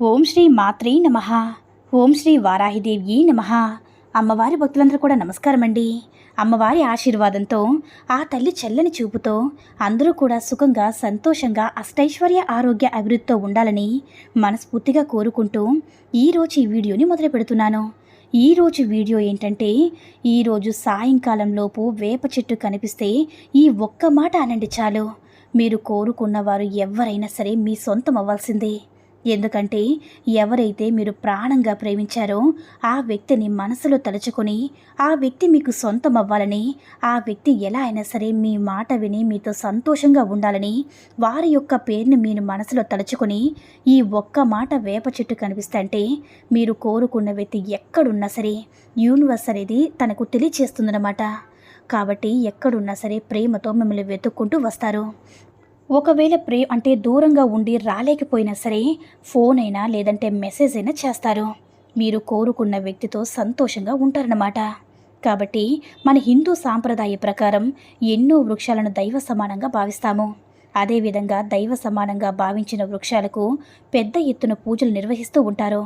ఓం శ్రీ మాత్రే నమ. ఓం శ్రీ వారాహిదేవి నమ. అమ్మవారి భక్తులందరూ కూడా నమస్కారం అండి. అమ్మవారి ఆశీర్వాదంతో ఆ తల్లి చల్లని చూపుతో అందరూ కూడా సుఖంగా సంతోషంగా అష్టైశ్వర్య ఆరోగ్య అభివృద్ధితో ఉండాలని మనస్ఫూర్తిగా కోరుకుంటూ ఈరోజు ఈ వీడియోని మొదలు పెడుతున్నాను. ఈరోజు వీడియో ఏంటంటే ఈరోజు సాయంకాలంలోపు వేప చెట్టు కనిపిస్తే ఈ ఒక్క మాట అనండి చాలు. మీరు కోరుకున్న వారు ఎవరైనా సరే మీ సొంతం అవ్వాల్సిందే. ఎందుకంటే ఎవరైతే మీరు ప్రాణంగా ప్రేమించారో ఆ వ్యక్తిని మనసులో తలుచుకొని ఆ వ్యక్తి మీకు సొంతం అవ్వాలని ఆ వ్యక్తి ఎలా అయినా సరే మీ మాట విని మీతో సంతోషంగా ఉండాలని వారి యొక్క పేరుని మీరు మనసులో తలుచుకొని ఈ ఒక్క మాట వేప చెట్టు కనిపిస్తుంటే మీరు కోరుకున్న వ్యక్తి ఎక్కడున్నా సరే యూనివర్స్ అనేది తనకు తెలియచేస్తుందన్నమాట. కాబట్టి ఎక్కడున్నా సరే ప్రేమతో మిమ్మల్ని వెతుక్కుంటూ వస్తారు. ఒకవేళ ప్రే అంటే దూరంగా ఉండి రాలేకపోయినా సరే ఫోన్ అయినా లేదంటే మెసేజ్ అయినా చేస్తారు. మీరు కోరుకున్న వ్యక్తితో సంతోషంగా ఉంటారన్నమాట. కాబట్టి మన హిందూ సాంప్రదాయ ప్రకారం ఎన్నో వృక్షాలను దైవ సమానంగా భావిస్తాము. అదేవిధంగా దైవ సమానంగా భావించిన వృక్షాలకు పెద్ద ఎత్తున పూజలు నిర్వహిస్తూ ఉంటారు.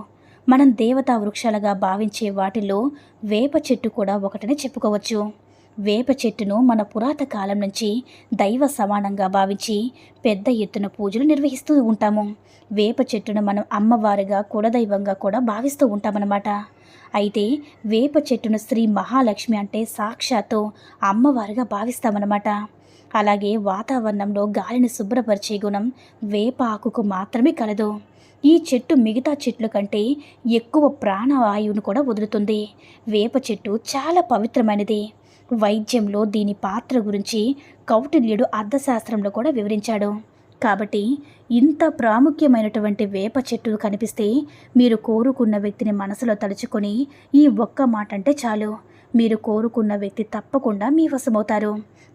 మనం దేవతా వృక్షాలుగా భావించే వాటిల్లో వేప చెట్టు కూడా ఒకటని చెప్పుకోవచ్చు. వేప చెట్టును మన పురాత కాలం నుంచి దైవ సమానంగా భావించి పెద్ద ఎత్తున పూజలు నిర్వహిస్తూ ఉంటాము. వేప చెట్టును మనం అమ్మవారిగా కులదైవంగా కూడా భావిస్తూ ఉంటామన్నమాట. అయితే వేప చెట్టును శ్రీ మహాలక్ష్మి అంటే సాక్షాత్తు అమ్మవారిగా భావిస్తామన్నమాట. అలాగే వాతావరణంలో గాలిని శుభ్రపరిచే గుణం వేప ఆకుకు మాత్రమే కలదు. ఈ చెట్టు మిగతా చెట్ల కంటే ఎక్కువ ప్రాణవాయువును కూడా వదులుతుంది. వేప చెట్టు చాలా పవిత్రమైనది. వైద్యంలో దీని పాత్ర గురించి కౌటిల్యుడు అర్థశాస్త్రంలో కూడా వివరించాడు. కాబట్టి ఇంత ప్రాముఖ్యమైనటువంటి వేప చెట్టు కనిపిస్తే మీరు కోరుకున్న వ్యక్తిని మనసులో తలుచుకొని ఈ ఒక్క మాట అంటే చాలు. మీరు కోరుకున్న వ్యక్తి తప్పకుండా మీ వశమవుతారు.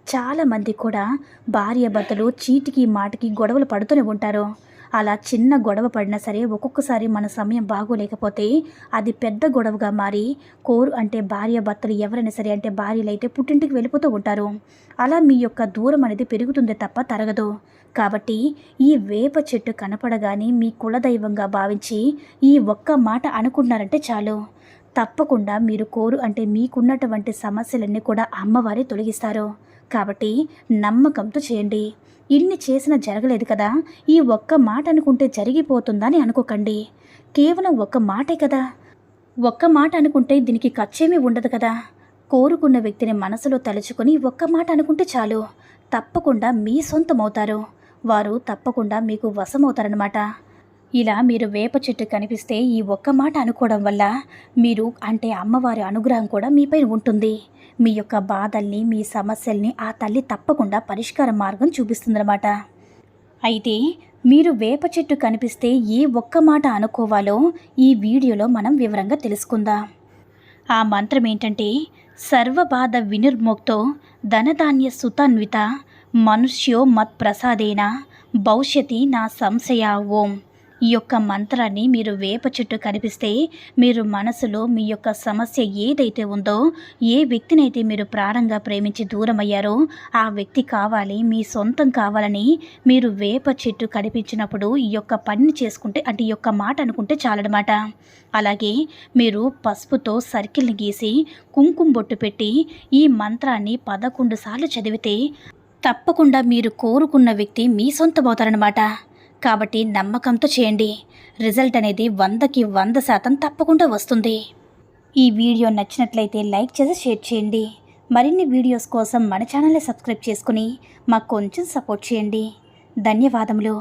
చాలామంది కూడా భార్య భర్తలు చీటికి మాటికి గొడవలు పడుతూనే ఉంటారు. అలా చిన్న గొడవ పడినా సరే ఒక్కొక్కసారి మన సమయం బాగోలేకపోతే అది పెద్ద గొడవగా మారి కోరు అంటే భార్య భర్తలు ఎవరైనా సరే అంటే భార్యలు అయితే పుట్టింటికి వెళ్ళిపోతూ ఉంటారు. అలా మీ యొక్క దూరం అనేది పెరుగుతుంది తప్ప తరగదు. కాబట్టి ఈ వేప చెట్టు కనపడగానే మీ కులదైవంగా భావించి ఈ ఒక్క మాట అనుకున్నారంటే చాలు. తప్పకుండా మీరు కోరు అంటే మీకున్నటువంటి సమస్యలన్నీ కూడా అమ్మవారే తొలగిస్తారు. కాబట్టి నమ్మకంతో చేయండి. ఇన్ని చేసిన జరగలేదు కదా. ఈ ఒక్క మాట అనుకుంటే జరిగిపోతుందని అనుకోకండి. కేవలం ఒక్క మాటే కదా. ఒక్క మాట అనుకుంటే దీనికి ఖర్చేమీ ఉండదు కదా. కోరుకున్న వ్యక్తిని మనసులో తలుచుకుని ఒక్క మాట అనుకుంటే చాలు. తప్పకుండా మీ సొంతమవుతారు. వారు తప్పకుండా మీకు వశమవుతారనమాట ఇలా మీరు వేప చెట్టు కనిపిస్తే ఈ ఒక్క మాట అనుకోవడం వల్ల మీరు అంటే అమ్మవారి అనుగ్రహం కూడా మీపై ఉంటుంది. మీ యొక్క బాధల్ని మీ సమస్యల్ని ఆ తల్లి తప్పకుండా పరిష్కార మార్గం చూపిస్తుందన్నమాట. అయితే మీరు వేప చెట్టు కనిపిస్తే ఏ ఒక్క మాట అనుకోవాలో ఈ వీడియోలో మనం వివరంగా తెలుసుకుందాం. ఆ మంత్రం ఏంటంటే సర్వబాధ వినిర్ముక్తో ధనధాన్య సుతాన్విత మనుష్యో మత్ ప్రసాదేన భవిష్యతి నా సంశయ ఓం. ఈ యొక్క మంత్రాన్ని మీరు వేప చెట్టు కనిపిస్తే మీరు మనసులో మీ యొక్క సమస్య ఏదైతే ఉందో ఏ వ్యక్తినైతే మీరు ప్రాణంగా ప్రేమించి దూరమయ్యారో ఆ వ్యక్తి కావాలి మీ సొంతం కావాలని మీరు వేప చెట్టు కనిపించినప్పుడు ఈ యొక్క పనిని చేసుకుంటే అంటే ఈ యొక్క మాట అనుకుంటే చాలన్నమాట. అలాగే మీరు పసుపుతో సర్కిల్ని గీసి కుంకుమ బొట్టు పెట్టి ఈ మంత్రాన్ని పదకొండు సార్లు చదివితే తప్పకుండా మీరు కోరుకున్న వ్యక్తి మీ సొంతమవుతారనమాట కాబట్టి నమ్మకంతో చేయండి. రిజల్ట్ అనేది వందకి వంద శాతం తప్పకుండా వస్తుంది. ఈ వీడియో నచ్చినట్లయితే లైక్ చేసి షేర్ చేయండి. మరిన్ని వీడియోస్ కోసం మన ఛానల్ని సబ్స్క్రైబ్ చేసుకుని మాకు కొంచెం సపోర్ట్ చేయండి. ధన్యవాదములు.